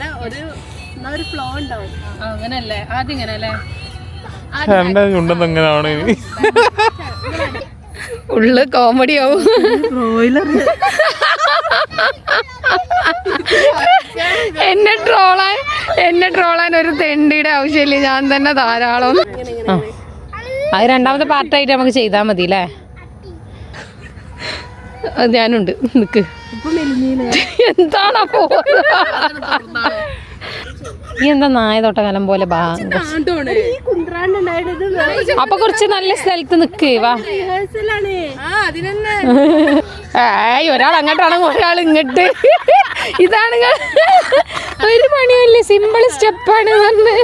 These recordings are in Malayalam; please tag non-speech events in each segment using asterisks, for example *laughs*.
ഇങ്ങനെ ഒരു എന്നാ ഒരു ഫ്ലോ ഉണ്ടാവും. അങ്ങനല്ലേ? ആദ്യം ഇങ്ങനെ അല്ലേ ഇനി ഉള്ളു കോമഡി ആവും. എന്നെ ട്രോളാൻ എന്നെ ട്രോളാൻ ഒരു തെണ്ടിയുടെ ആവശ്യമില്ല. ഞാൻ തന്നെ ധാരാളം. ആ. അത് രണ്ടാമത്തെ പാർട്ടായിട്ട് നമുക്ക് ചെയ്താൽ മതി അല്ലേ ഞാനുണ്ട്. നിക്ക്. എന്താണപ്പോ ഈ എന്താ നായ തൊട്ടകാലം പോലെ അപ്പൊ കുറച്ച് നല്ല സ്ഥലത്ത് നിക്കേ വാ. ഏയ് ഒരാൾ അങ്ങോട്ടാണ് ഒരാൾ ഇങ്ങോട്ട്. ഇതാണ് ഒരു പണിയല്ലേ സിമ്പിൾ സ്റ്റെപ്പാണ് പറഞ്ഞ്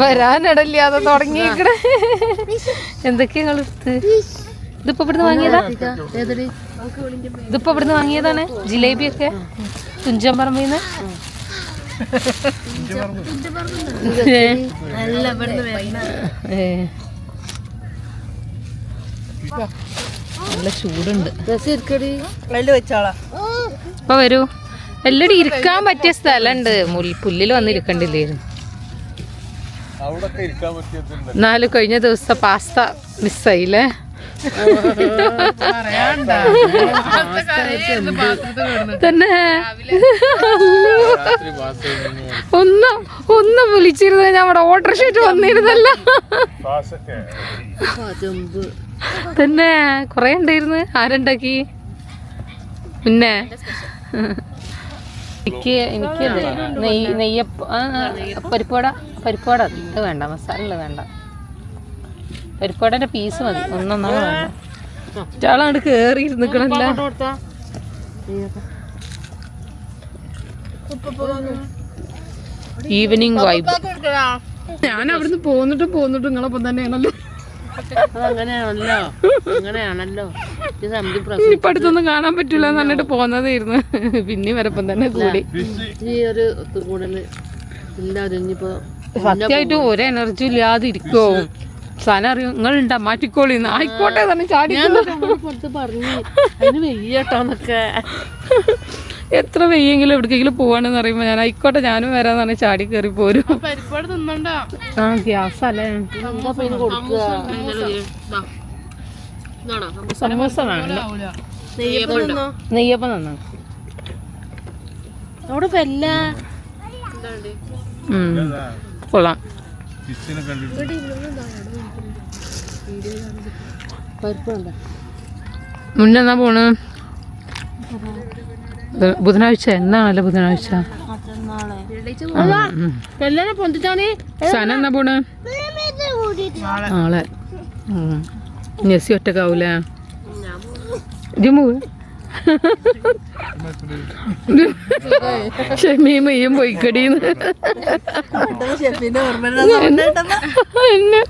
വരാനിടല്ലാതെ തുടങ്ങിയേക്കണേ എന്തൊക്കെയാ നിങ്ങൾ എടുത്ത്? ഇതിപ്പോ ഇവിടുന്ന് വാങ്ങിയതാ? ഇതിപ്പോ ഇവിടുന്ന് വാങ്ങിയതാണ്? ജിലേബിയൊക്കെ തുഞ്ചൻ പറമ്പിന്ന് നല്ല ചൂടുണ്ട്. ഇപ്പൊ വരൂ. എല്ലടി ഇരിക്കാൻ പറ്റിയ സ്ഥലമുണ്ട് പുല്ലിൽ വന്നിരിക്കണ്ടില്ലായിരുന്നു അവിടെ ഇരിക്കാൻ പറ്റിയിട്ടുണ്ട് നാല് കഴിഞ്ഞ ദിവസത്തെ പാസ്ത മിസ്സായില്ലേ? തന്നെ. ഒന്ന് ഒന്ന് വിളിച്ചിരുന്ന ഞാൻ അവിടെ ഓർഡർ ഷീറ്റ് വന്നിരുന്നല്ല. തന്നെ. കൊറേ ഉണ്ടായിരുന്നു. ആരുണ്ടാക്കി? പിന്നെ? എനിക്ക് എനിക്ക് നെയ്യ് നെയ്യപ്പ പരിപ്പുവട പരിപ്പുവട ഇത് വേണ്ട മസാല വേണ്ട. പരിപ്പുവടന്റെ പീസ് മതി. ഒന്നൊന്നാ വേണ്ട. ഒരാളാണ്ട് കേറി ഇരുന്നിക്കണല്ല ഈവനിങ് വൈബ് ഞാൻ അവിടുന്ന് പോന്നിട്ടും പോന്നിട്ടും നിങ്ങളൊപ്പം തന്നെയാണല്ലോ. അതങ്ങനെയാണല്ലോ. അങ്ങനെയാണല്ലോ. ഇപ്പൊ അടുത്തൊന്നും കാണാൻ പറ്റൂല എന്ന് പറഞ്ഞിട്ട് പോന്നതായിരുന്നു. പിന്നെ വരപ്പം തന്നെ കൂടി. ഈ ഒരു കൂടുതൽ എല്ലാവരും ഇനിയിപ്പോ സത്യമായിട്ടും ഒരു എനർജി ഇല്ലാതെ ഇരിക്കോ? സാധനം അറിയും? നിങ്ങളുണ്ടാ മാറ്റിക്കോളിന്ന് ആയിക്കോട്ടെ തന്നെ ചാടി പറഞ്ഞു അതിന് വെയ്യട്ടോന്നൊക്കെ എത്ര വെയ്യെങ്കിലും എവിടേക്കെങ്കിലും പോവാണെന്ന് പറയുമ്പോ ഞാൻ ആയിക്കോട്ടെ ഞാനും വരാന്ന് പറഞ്ഞ് ചാടി കയറി പോരും. ആ ഗ്യാസ് അല്ലേ? സമൂസ നെയ്യപ്പം തിന്നോ? അവിടെ കൊള്ളാം. മുന്നെന്നാ പോണ്? ബുധനാഴ്ച? എന്നാണല്ലോ ബുധനാഴ്ച? സന എന്നാ പോണ്? നാളെ. നെസി ഒറ്റക്കാവൂലേ? ജിമു *laughs* ഷമീം മെയ്യും പൊയ്ക്കടീന്ന്. എന്നെ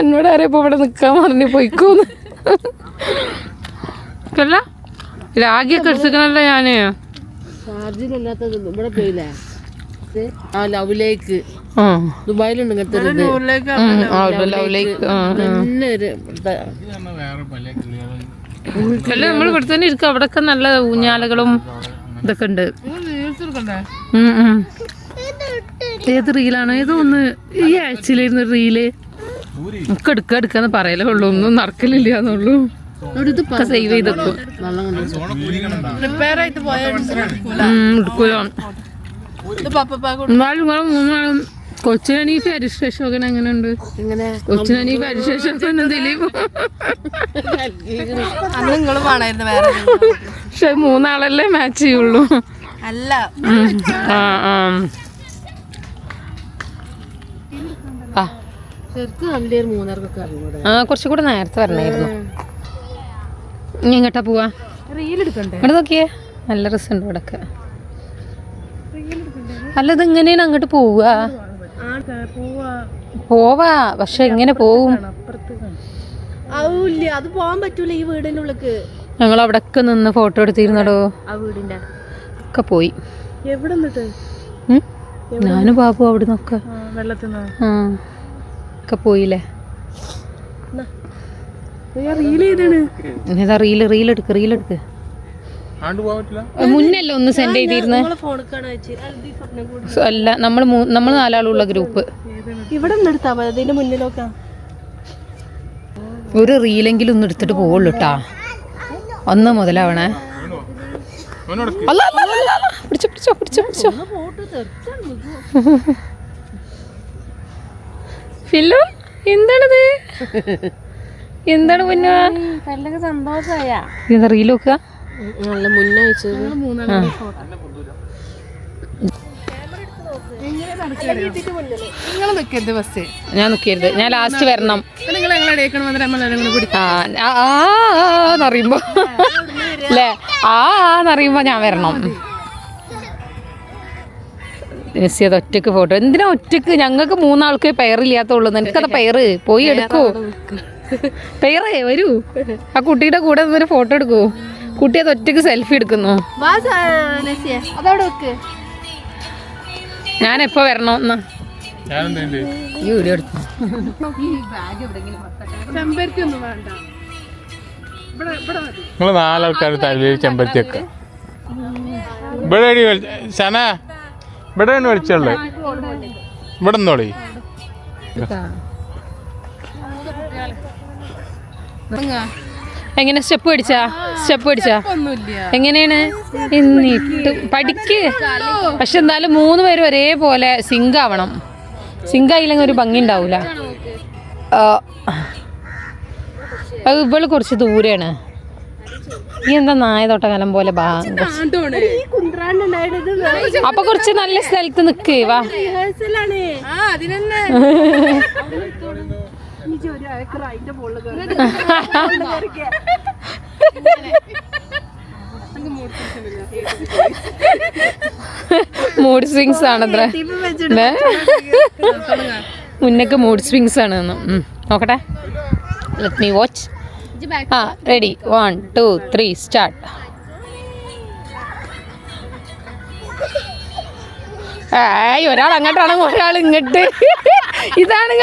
എന്നോട് ആരെയപ്പോ ഇവിടെ നിക്കാൻ പറഞ്ഞു പോയിക്കോന്ന്. അല്ല രാഗിയൊക്കെ എടുത്തിക്കണല്ലോ ഞാൻ? ലവിലേക്ക് ദുബായിലുണ്ട് അല്ല നമ്മൾ ഇവിടെ തന്നെ ഇരിക്കും. അവിടെയൊക്കെ നല്ല ഊഞ്ഞാലകളും ഇതൊക്കെ ഉണ്ട്. ഏത് റീലാണ്? ഏതോ ഒന്ന് ഈ ആഴ്ചയിലായിരുന്നു റീൽ. നമുക്ക് എടുക്ക എടുക്കാന്ന് പറയലേ ഉള്ളൂ. ഒന്നും നടക്കലില്ല എന്നുള്ളൂ. ഒക്കെ സേവ് ചെയ്തെക്കും എന്നാലും മൂന്നാളും കൊച്ചിനീഫ് അരിശേഷം ഒക്കെ എങ്ങനെയുണ്ട് ഇങ്ങനെ കൊച്ചിനീഫ് അരിശേഷം ദിലീപ് പക്ഷെ മൂന്നാളല്ലേ മാച്ച് ചെയ്യുള്ളൂ. അല്ല. ആ ആ. ആ. കുറച്ചുകൂടെ നേരത്തെ വരണമായിരുന്നു ഇനി എങ്ങോട്ടാ പോവാ. ഇവിടെ നോക്കിയേ. നല്ല രസമുണ്ട് ഇവിടൊക്കെ. അല്ല ഇത് എങ്ങനെയാണ് അങ്ങോട്ട് പോവുക പോവാ. പോവാ. പക്ഷെ എങ്ങനെ പോവും. അത് പോവാൻ പറ്റൂല ഈ വീടിന്റെ ഉള്ളിക്ക്. ഞങ്ങൾ അവിടെയൊക്കെ നിന്ന് ഫോട്ടോ എടുത്തിരുന്നടോ. വീടിന്റെ. ഒക്കെ പോയി. എവിടെ? ഞാനും ബാബു അവിടെ നിന്നൊക്കെ ഒക്കെ പോയില്ലേ? ഏതാ റീൽ റീലെടുക്ക് റീലെടുക്ക് ആണ്ട് പോകാൻ മുന്നല്ല ഒന്ന് സെൻഡ് ചെയ്തിരുന്നേ? അല്ല നമ്മൾ നമ്മൾ നാലാളുള്ള ഗ്രൂപ്പ് ഇവിടെ ഒരു റീലെങ്കിലും ഒന്ന് എടുത്തിട്ട് പോവുള്ളൂ കേട്ടാ ഒന്ന് മുതലാവണേ. അല്ല അല്ല അല്ല, അല്ല, അല്ല. പിടിച്ചോ പിടിച്ചോ പിടിച്ചോ പിടിച്ചോ. ഫില്ലു എന്താണിത്? എന്താണ് മുന്ന സന്തോഷമായ റീൽ നല്ല മുന്നേ വെച്ചത് നിങ്ങൾ നിൽക്കരുത് ബസ് ഞാൻ നിൽക്കരുത് ഞാൻ ലാസ്റ്റ് വരണം. നിങ്ങൾ എന്നറിയുമ്പോ അല്ലേ ആ എന്നറിയുമ്പോ ഞാൻ വരണം. അത് ഒറ്റയ്ക്ക് ഫോട്ടോ എന്തിനാ ഒറ്റയ്ക്ക്? ഞങ്ങൾക്ക് മൂന്നാൾക്ക് പെയറില്ലാത്തുള്ളൂ. നിനക്കത് പെയറ്? പോയി എടുക്കൂ. പെയറേ വരൂ. ആ കുട്ടിയുടെ കൂടെ നിന്നൊരു ഫോട്ടോ എടുക്കൂ. കുട്ടി അത് ഒറ്റയ്ക്ക് സെൽഫി എടുക്കുന്നു. ഞാൻ എപ്പോ വരണം എന്നാ ഈ വീഡിയോ എടുത്തു. ഇവിടെ നാലാൾക്കാർ തലയിൽ ചെമ്പരത്തി ശന ഇവിടെയാണ് ഇവിടെ നിന്നോളി എങ്ങനെ സ്റ്റെപ്പ് പഠിച്ചാ സ്റ്റെപ്പ് പഠിച്ചാ ഒന്നുമില്ല എങ്ങനെയാണ്? എന്നിട്ട് പഠിക്ക്. പക്ഷെ എന്തായാലും മൂന്ന് പേര് ഒരേപോലെ സിങ്ക് ആവണം സിങ്ക് ആയില്ലെങ്കിൽ ഒരു ഭംഗി ഉണ്ടാവൂല. ഇവൾ കുറച്ച് ദൂരെയാണ്. ഈ എന്താ നായ തൊട്ടകാലം പോലെ ബാ ഈ കുന്ത്രാണ്ടുണ്ടായത് അപ്പൊ കുറച്ച് നല്ല സ്ഥലത്ത് നിക്കേ വാ. *laughs* റിഹേഴ്സലാണ് ആ അതിനെന്നെ ഒരു ഏക്കർ അതിന്റെ മുകളിൽ മൂഡ് സ്വിങ്സ് ആണത്ര? മുന്നൊക്കെ മൂഡ് സ്വിങ്സ് ആണ്. നോക്കട്ടെ. ലെറ്റ് മീ വാച്ച് ആ ready one two three start ഏയ് ഒരാൾ അങ്ങോട്ടാണെങ്കിൽ ഒരാൾ ഇങ്ങോട്ട്? ഇതാണ്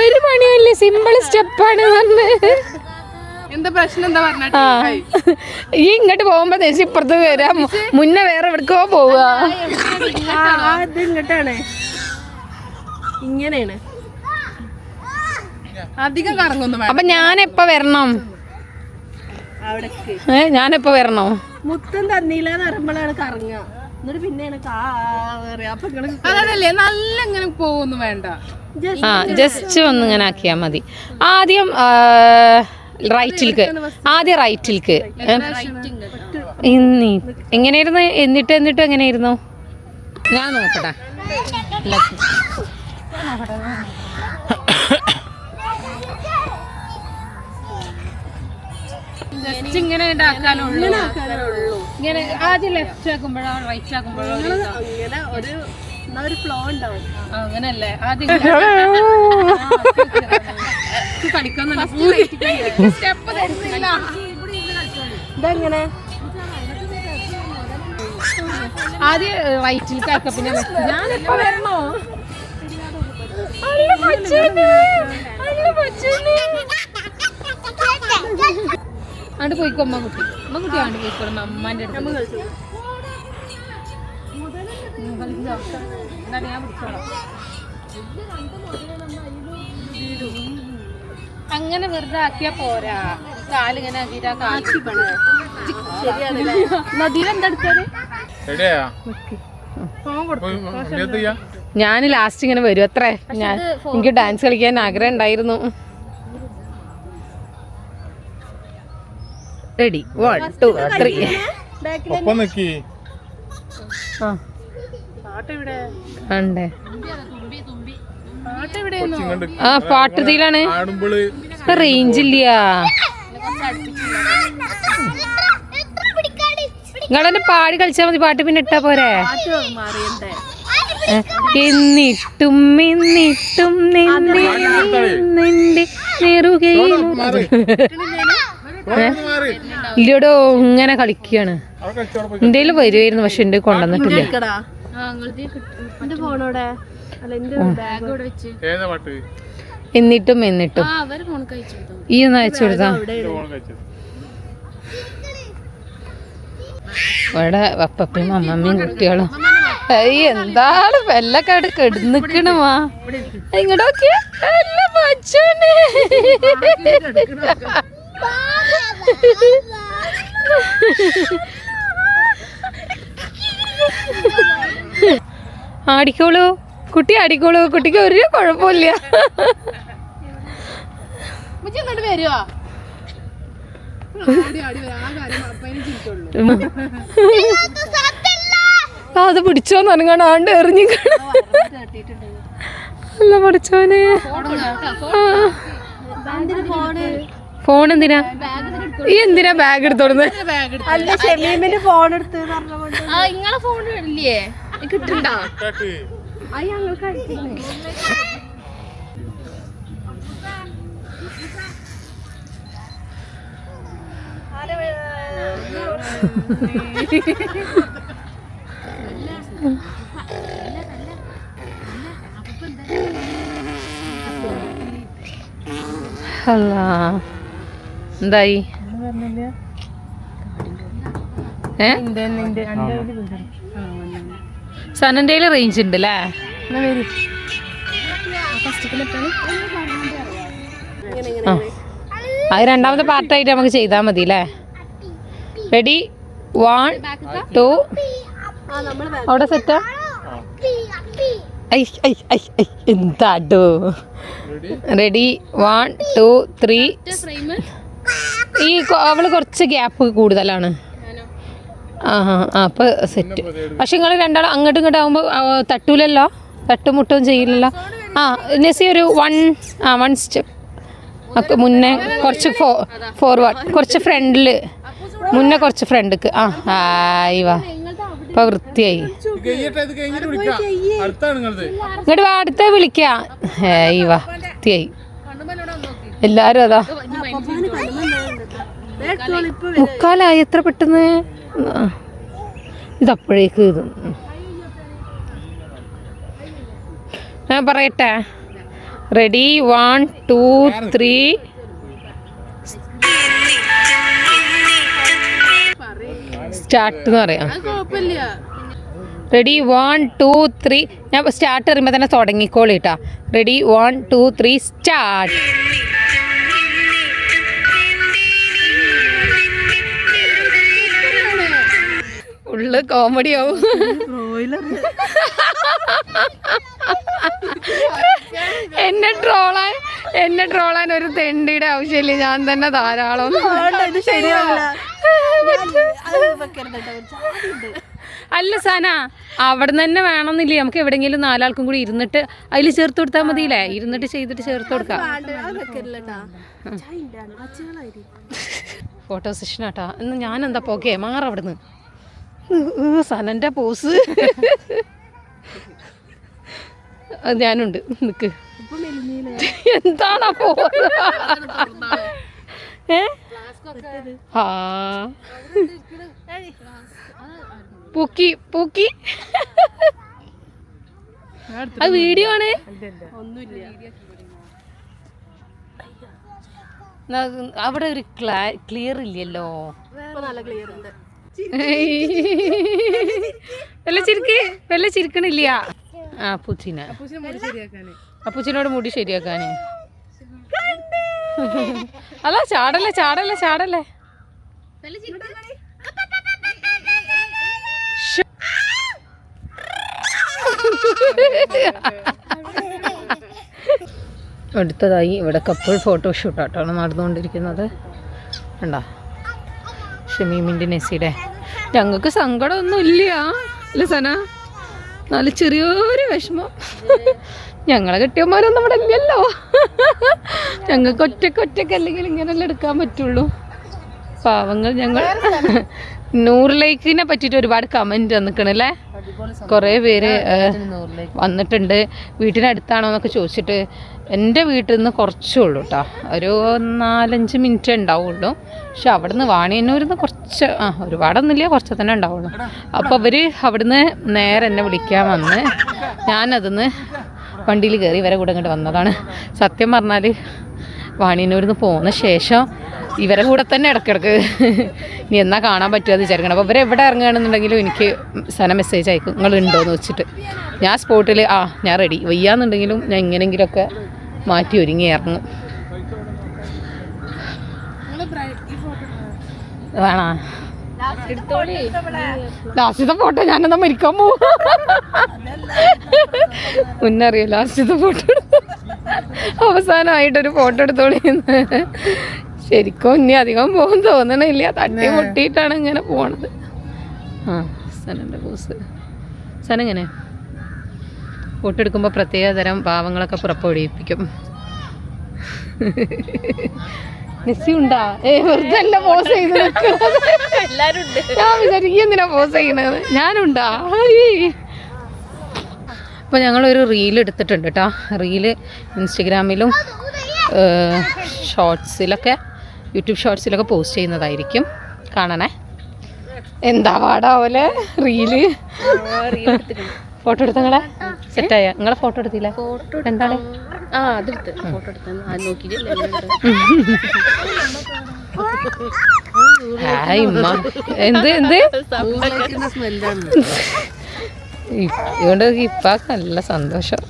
ഒരു പണിയല്ലേ സിമ്പിൾ സ്റ്റെപ്പാണ് പറഞ്ഞ്. എന്താ പ്രശ്നം? എന്താ പറഞ്ഞാ? ഈ ഇങ്ങോട്ട് പോകുമ്പോ ദേശം ഇപ്പുറത്ത് വരാം. മുന്നേ വേറെ എവിടേക്കോ പോവുക. ഇങ്ങോട്ടാണ്? ഇങ്ങനെയാണ്. അധികം കറങ്ങുന്നു അപ്പൊ ഞാനെപ്പ വരണം. ഏ ഞാനെപ്പ വരണോ. മുത്തം തന്നില്ല എന്ന് പറയുമ്പോഴാണ് കറങ്ങുക. എന്നിട്ട് പിന്നെ എനിക്ക് അപ്പൊ അതല്ലേ നല്ല ഇങ്ങനെ പോകുന്നു വേണ്ട ആ ജസ്റ്റ് ഒന്ന് ഇങ്ങനെ ആക്കിയാ മതി. ആദ്യം റൈറ്റിൽക്ക് ആദ്യം റൈറ്റിൽക്ക് ഇന്നി എങ്ങനെയായിരുന്നു? എന്നിട്ട് എന്നിട്ട് എങ്ങനെയായിരുന്നു? ഞാൻ നോക്കട്ടെ. ജസ്റ്റ് ഇങ്ങനെ ഉണ്ടാക്കാനുള്ളൂ ഇങ്ങനെ ആദ്യം ലെഫ്റ്റ് ആക്കുമ്പോഴോ റൈറ്റ് ആക്കുമ്പോഴോ അങ്ങനെ ഒരു ഫ്ലോ ഉണ്ടാവും. അങ്ങനല്ലേ. ആദ്യം ഇതെങ്ങനെ? ആദ്യം റൈറ്റിൽ കാക്ക പിന്നെ. ഞാനിപ്പോ വരണോ? അല്ല പച്ചേന്ന്. അല്ല പച്ചേന്ന്. ആണ്ട് പോയിക്കോ അമ്മ കുട്ടി. അമ്മ കുട്ടി ആണ്ട് പോയിക്കോളും അമ്മാന്റെ അടുത്ത്. അങ്ങനെ വെറുതെ ആക്കിയാ പോരാ. കാലിങ്ങനെ ആക്കിയിട്ട് ആ കാൽ ശരിയാണല്ലേ നദിയിലെന്തെടുത്തത് റെഡിയാ ചെയ്യാ. ഞാൻ ലാസ്റ്റ് ഇങ്ങനെ വരും അത്രേ. ഞാൻ എനിക്ക് ഡാൻസ് കളിക്കാൻ ആഗ്രഹം ഉണ്ടായിരുന്നു. റെഡി വൺ ടു ത്രീ ഒപ്പം നിക്കി. ആ. പാട്ട് ഇതിലാണ്. റേഞ്ച് ഇല്ല നിങ്ങളെന്നെ പാടി കളിച്ചാൽ മതി. പാട്ട് പിന്നെ ഇട്ടാ പോരെ. പാട്ട് മാറിയണ്ടേ ഏ, എന്നിട്ടും എന്നിട്ടും നിന്റെ നെറുകയിൽ മാറി ഇല്ലടോ ഇങ്ങനെ കളിക്കുകയാണ് എന്തേലും വരുവായിരുന്നു വരുമായിരുന്നു പക്ഷെ എന്റെ കൊണ്ടുവന്നിട്ടില്ല. എന്നിട്ടും എന്നിട്ടും. ആ അവർ ഫോൺ കഴിച്ചു ഈ ഒന്ന് അയച്ചു കൊടുത്താ. ഇവിടെ അപ്പപ്പയും അമ്മമ്മയും കുട്ടികളും. ഈ എന്താണ് അവിടെ കെടുന്നിക്കണമാ ഇങ്ങോട്ട് നോക്കിയ. അല്ല പച്ചോനെ *laughs* ആടിക്കോളൂ. കുട്ടി ആടിക്കോളൂ. കുട്ടിക്ക് ഒരു കുഴപ്പമില്ല. ആ ആ അത് പിടിച്ചോന്ന് പറഞ്ഞാണ് ആണ്ട് എറിഞ്ഞു അല്ല പഠിച്ചോനെ ഫോൺ എന്തിനാ? ഈ എന്തിനാ ബാഗ് എടുത്തോടുന്നത് അല്ല ഷെമീമിന്റെ ഫോൺ എടുത്ത് ആ ഇങ്ങളെ ഫോൺ ഇല്ലേ കിട്ടുണ്ടോ? അല്ല എന്തായി? സനന്റെ റേഞ്ച് ഉണ്ട് അല്ലേ അത് രണ്ടാമത്തെ പാർട്ടായിട്ട് നമുക്ക് ചെയ്താൽ മതി അല്ലേ റെഡി വൺ ടു അവിടെ സെറ്റാ ഐ ഐ ഐ ഐ. എന്താടോ? റെഡി വൺ ടു ത്രീ ഈ അവൾ കുറച്ച് ഗ്യാപ്പ് കൂടുതലാണ്. ആ ആ ആ അപ്പൊ സെറ്റ് പക്ഷെ നിങ്ങൾ രണ്ടാളും അങ്ങോട്ടും ഇങ്ങോട്ടും ആകുമ്പോൾ തട്ടൂലല്ലോ? തട്ടുമുട്ടും ചെയ്യില്ലല്ലോ? ആ നെസി ഒരു വൺ ആ വൺ സ്റ്റെപ്പ് ഒക്കെ മുന്നേ കുറച്ച് ഫോ ഫോർവേഡ് കുറച്ച് ഫ്രണ്ടിൽ മുന്നേ കുറച്ച് ഫ്രണ്ടിക്ക് ആ ആയി വാ. ഇപ്പൊ വൃത്തിയായി. ഇങ്ങോട്ട് വാ അടുത്ത വിളിക്കാം. ഏയ് വാ വൃത്തിയായി. എല്ലാരും അതാ. മുക്കാലായി എത്ര പെട്ടെന്ന്. ഇതപ്പോഴേക്ക് ഇത്. ഞാൻ പറയട്ടെ. Ready one two three start എന്ന് പറയാം. റെഡി വൺ ടു ത്രീ ഞാൻ സ്റ്റാർട്ട് പറയുമ്പോൾ തന്നെ തുടങ്ങിക്കോളി കേട്ടാ ready one two three start ഉള്ളു കോമഡി ആവും. എന്നെ ട്രോളാൻ എന്നെ ട്രോളാൻ ഒരു തെണ്ടിയുടെ ആവശ്യമില്ല. ഞാൻ തന്നെ ധാരാളം. അല്ല സന അവിടെ തന്നെ വേണമെന്നില്ലേ? നമുക്ക് എവിടെങ്കിലും നാലാൾക്കും കൂടി ഇരുന്നിട്ട് അതിൽ ചേർത്ത് കൊടുത്താൽ മതിയില്ലേ? ഇരുന്നിട്ട് ചെയ്തിട്ട് ചേർത്ത് കൊടുക്കാം. ഫോട്ടോ സെഷൻ ആട്ടാ. ഇന്ന് ഞാൻ എന്താ പോകെ സനന്റെ പോസ് ഞാനുണ്ട്. നിക്ക്. എന്താണ് പോ ഏ? ആ. പൂക്കി പൂക്കി. അത് വീഡിയോ ആണ്. അവിടെ ഒരു ക്ലിയർ ഇല്ലല്ലോ. നല്ല ക്ലിയർ ഉണ്ട്. വല്ല ചിരിക്ക് വല്ല ചിരിക്കണില്ല. ആ പൂച്ചിന. അപ്പൂച്ചിനോട് മുടി ശരിയാക്കാന്. അല്ല ചാടല്ലേ ചാടല്ലേ ചാടല്ലേ. അടുത്തതായി ഇവിടെ കപ്പിൾ ഫോട്ടോഷൂട്ടായിട്ടാണ് നടന്നുകൊണ്ടിരിക്കുന്നത്. കണ്ടാ? ഷമീമിന്റെ നെസിയുടെ ഞങ്ങൾക്ക് സങ്കടമൊന്നുമില്ല. അല്ലേ സന നല്ല ചെറിയൊരു വിഷമം. ഞങ്ങളെ കെട്ടിയമാരൊന്നും ഇവിടെ ഇല്ലല്ലോ. ഞങ്ങൾക്ക് ഒറ്റയ്ക്ക് ഒറ്റയ്ക്ക് അല്ലെങ്കിൽ ഇങ്ങനെയല്ലേ എടുക്കാൻ പറ്റുള്ളൂ. പാവങ്ങൾ ഞങ്ങൾ. നൂറിലേക്കിനെ പറ്റിയിട്ട് ഒരുപാട് കമന്റ് വന്നിക്കണല്ലേ കുറേ പേര് വന്നിട്ടുണ്ട്. വീട്ടിനടുത്താണോ എന്നൊക്കെ ചോദിച്ചിട്ട് എന്റെ വീട്ടിൽ നിന്ന് കുറച്ചേ ഉള്ളൂ കേട്ടോ ഒരു നാലഞ്ച് മിനിറ്റ് ഉണ്ടാവുള്ളൂ. പക്ഷെ അവിടെ നിന്ന് വാണിയന്നൂരിൽ നിന്ന് കുറച്ച് ആ ഒരുപാടൊന്നുമില്ല കുറച്ച് തന്നെ ഉണ്ടാവുള്ളൂ. അപ്പോൾ അവർ അവിടുന്ന് നേരെ എന്നെ വിളിക്കാൻ വന്ന് ഞാനതിന്ന് വണ്ടിയിൽ കയറി ഇവരെ കൂടെ ഇങ്ങോട്ട് വന്നതാണ്. സത്യം പറഞ്ഞാൽ വാണിയന്നൂരിൽ നിന്ന് പോകുന്ന ശേഷം ഇവരെ കൂടെ തന്നെ ഇടയ്ക്കിടക്ക് ഇനി എന്നാ കാണാൻ പറ്റുമെന്ന് വിചാരിക്കണം. അപ്പോൾ ഇവർ എവിടെ ഇറങ്ങുകയാണെന്നുണ്ടെങ്കിലും എനിക്ക് സന മെസ്സേജ് അയക്കും. നിങ്ങൾ ഉണ്ടോയെന്ന് വെച്ചിട്ട്. ഞാൻ സ്പോട്ടിൽ ആ ഞാൻ റെഡി വയ്യാന്നുണ്ടെങ്കിലും ഞാൻ എങ്ങനെയെങ്കിലുമൊക്കെ മാറ്റി ഒരുങ്ങി ഇറങ്ങും വേണോ? ലാസ്റ്റത്തെ ഫോട്ടോ ഞാനെന്നാ മരിക്കാൻ പോവും. മുന്നറിയോ ലാസ്റ്റത്തെ ഫോട്ടോ അവസാനമായിട്ടൊരു ഫോട്ടോ എടുത്തോളിന്ന് ശരിക്കും ഇനി അധികം പോകും തോന്നണില്ല. തട്ടി മുട്ടിയിട്ടാണ് ഇങ്ങനെ പോണത്. ആ സനന്റെ പോസ് സന എങ്ങനെ ഫോട്ടോ എടുക്കുമ്പോൾ പ്രത്യേക തരം ഭാവങ്ങളൊക്കെ പുറപ്പെടുവിപ്പിക്കും. നെസ്സി ഉണ്ടാ? ഏ വെറുതെ ഞാൻ എന്തിനാ പോസ് ഞാനുണ്ടാ. അപ്പോൾ ഞങ്ങളൊരു റീൽ എടുത്തിട്ടുണ്ട് കേട്ടോ റീൽ ഇൻസ്റ്റഗ്രാമിലും ഷോർട്സിലൊക്കെ യൂട്യൂബ് ഷോർട്സിലൊക്കെ പോസ്റ്റ് ചെയ്യുന്നതായിരിക്കും. കാണണേ. എന്താ പാടാവല്ലേ റീൽ ഫോട്ടോ എടുത്തങ്ങളെ സെറ്റായ. നിങ്ങളെ ഫോട്ടോ എടുത്തില്ല? ഫോട്ടോ എന്താണ്? ആ അതെടുത്ത് ഫോട്ടോ എടുത്തു. നോക്കിയിട്ടില്ല എന്ത് എന്ത്? സ്മെല്ലാണ്. ഇതുകൊണ്ട് ഇപ്പാക്ക് നല്ല സന്തോഷം.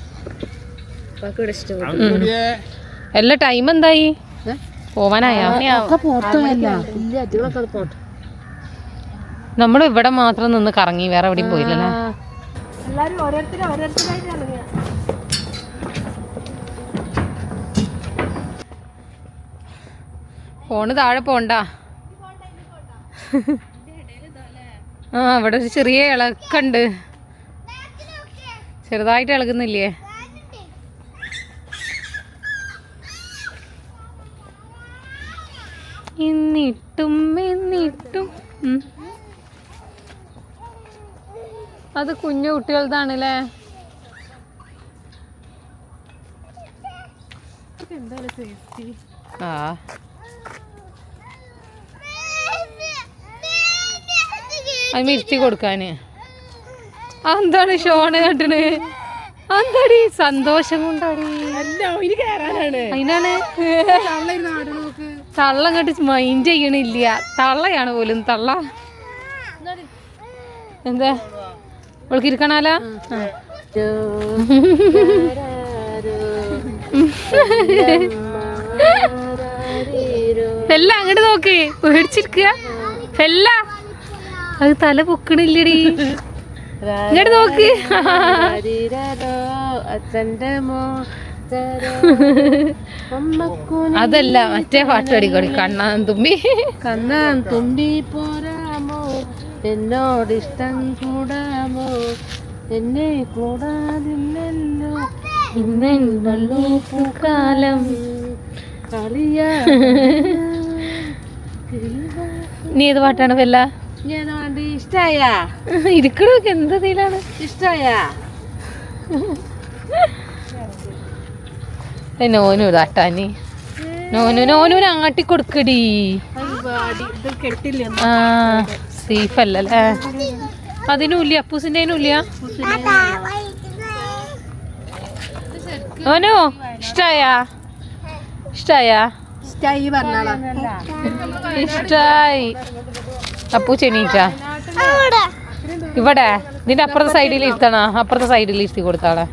എല്ലാ ടൈം എന്തായി? പോവാനായോ? നമ്മൾ ഇവിടെ മാത്രം നിന്ന് കറങ്ങി വേറെ എവിടെയും പോയില്ലല്ലേ? എല്ലാരും ഓരോരുത്തരും ഓരോരുത്തരായിട്ട് ഇറങ്ങിയ ഫോണ് താഴെ പോണ്ട? ആ ഇവിടെ ഒരു ചെറിയ ഇളക്കുണ്ട്. ചെറുതായിട്ട് ഇളകുന്നില്ലേ? എന്നിട്ടും എന്നിട്ടും. അത് കുഞ്ഞു കുട്ടികളതാണല്ലേ? ആ. അത് ഇരുത്തി കൊടുക്കാന്. എന്താണ് ഷോണ് കണ്ടിന് എന്താടി സന്തോഷം കൊണ്ടാടി. അതിനാണ് തള്ള അങ്ങോട്ട് മൈൻഡ് ചെയ്യണില്ല. തള്ളയാണ് പോലും തള്ള. എന്താ? അവൾക്ക് ഇരിക്കണാല ഫെല്ല അങ്ങോട്ട് നോക്ക്. പേടിച്ചിരിക്കുക. ഫെല്ല. അത് തല പൊക്കണില്ലടി. ഇങ്ങോട്ട് നോക്ക്. അതല്ല മറ്റേ പാട്ട് പാടിക്കോടി കണ്ണാൻ തുമ്പി. കണ്ണാൻ തുമ്പി പോരാമോ എന്നോട് ഇഷ്ടം കൂടാമോ? എന്നെ കൂടാതില്ലല്ലോ. ഇന്നുള്ളൂ പൂക്കാലം. കളിയാ. നീ ഏത് പാട്ടാണ് വല്ല? ഞാൻ വേണ്ടി ഇഷ്ടായ. ഇരിക്കണൊക്കെ എന്ത് തീലാണ് ഇഷ്ടായ. നോനു ഇതാട്ടാനി നോനു ആട്ടി കൊടുക്കടി. കെട്ടില്ല. ആ. സേഫ് അല്ലല്ലേ അതിനും ഇല്ല അപ്പൂസിന്റെ ഓനോ ഇഷ്ടായാ? ഇഷ്ടായാ? ഇഷ്ടായ അപ്പൂ ചെണീറ്റാ ഇവിടെ. നിന്റെ അപ്പുറത്തെ സൈഡിൽ ഇരുത്തണ. അപ്പുറത്തെ സൈഡിൽ ഇരുത്തി കൊടുത്താളെ.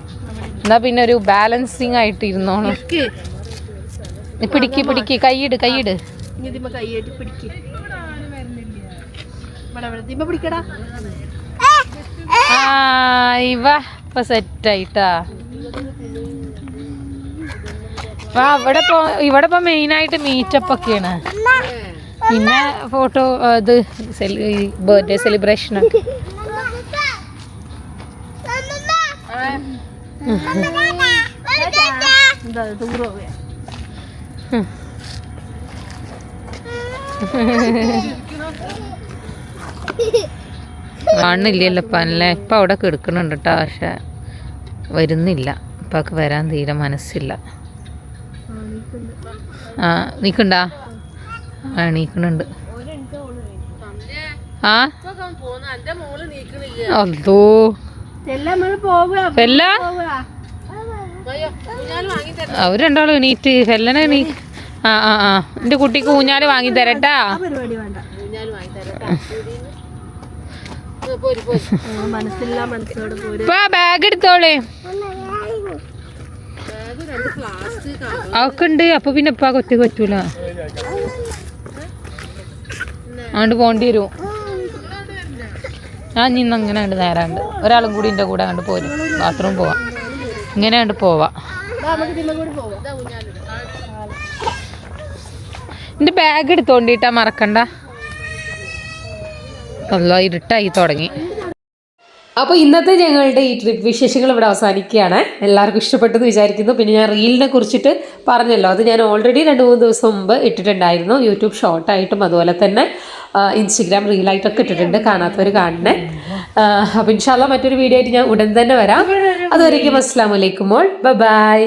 എന്നാ പിന്നെ ഒരു ബാലൻസിങ് ആയിട്ട് ഇരുന്നോണം പിടിക്ക് പിടിക്ക്. കൈയിട് കൈയിട് ഇനി ഇതിമ്മ കൈയായിട്ട് പിടിക്ക് ഇവിടെ ഇവിടെ ഇതിമ്മ പിടിക്കടാ ആ ഇവ ഇപ്പൊ സെറ്റ് ആയിട്ടാ. അപ്പൊ അവിടെ ഇപ്പൊ ഇവിടെ ഇപ്പൊ മെയിൻ ആയിട്ട് മീറ്റപ്പ് ഒക്കെയാണ്. പിന്നെ ഫോട്ടോ ഇത് ബർത്ത്ഡേ സെലിബ്രേഷൻ ഒക്കെ. *laughs* ദൂരം കാണുന്നില്ലല്ലോ ഇപ്പം അവിടെ കിടക്കുന്നുണ്ട് കേട്ടോ പക്ഷെ വരുന്നില്ല. ഇപ്പൊക്ക് വരാൻ തീരെ മനസ്സില്ല. ആ നീക്കണ്ടാ? ആ നീക്കണുണ്ട് ആ? എന്റെ അതോ ഫെല്ല പോവുക അയ്യോ ഞാൻ വാങ്ങി തരാം അവർ രണ്ടാളും എണീറ്റ് ഫെല്ലനെ നീ ആ ആ ആ എന്റെ കുട്ടിക്ക് ഊഞ്ഞാൽ വാങ്ങി തരട്ടാ പരിപാടി വേണ്ട ഞാൻ വാങ്ങി തരാം പോരി പോരി മനസ്സില്ല മനസ്സോട് പോര് ഇപ്പൊ ബാഗ് എടുത്തോളേ. ഉണ്ട് അപ്പൊ പിന്നെ ഇപ്പൊ ഒറ്റയ്ക്ക് പറ്റൂല. അങ്ങോട്ട് പോണ്ടി വരും. ഞാൻ ഇന്ന് അങ്ങനെ കണ്ട് നേരാണ്ട്. ഒരാളും കൂടി എന്റെ കൂടെ കണ്ട് പോരും. ബാത്റൂം പോവാം. ഇങ്ങനെ കണ്ട് പോവാം. എന്റെ ബാഗ് എടുത്തോണ്ടിട്ടാ മറക്കണ്ട. അല്ല ഇരുട്ടായി തുടങ്ങി. അപ്പോൾ ഇന്നത്തെ ഞങ്ങളുടെ ഈ ട്രിപ്പ് വിശേഷങ്ങൾ ഇവിടെ അവസാനിക്കുകയാണ്. എല്ലാവർക്കും ഇഷ്ടപ്പെട്ടെന്ന് വിചാരിക്കുന്നു. പിന്നെ ഞാൻ റീലിനെ കുറിച്ചിട്ട് പറഞ്ഞല്ലോ. അത് ഞാൻ ഓൾറെഡി രണ്ട് മൂന്ന് ദിവസം മുമ്പ് ഇട്ടിട്ടുണ്ടായിരുന്നു. യൂട്യൂബ് ഷോർട്ടായിട്ടും അതുപോലെ തന്നെ ഇൻസ്റ്റഗ്രാം റീലായിട്ടൊക്കെ ഇട്ടിട്ടുണ്ട്. കാണാത്തവർ കാണണേ. അപ്പം ഇൻഷാല്ല മറ്റൊരു വീഡിയോ ആയിട്ട് ഞാൻ ഉടൻ തന്നെ വരാം. അതുവരേക്കും അസ്സാം വലൈക്കും ബൈ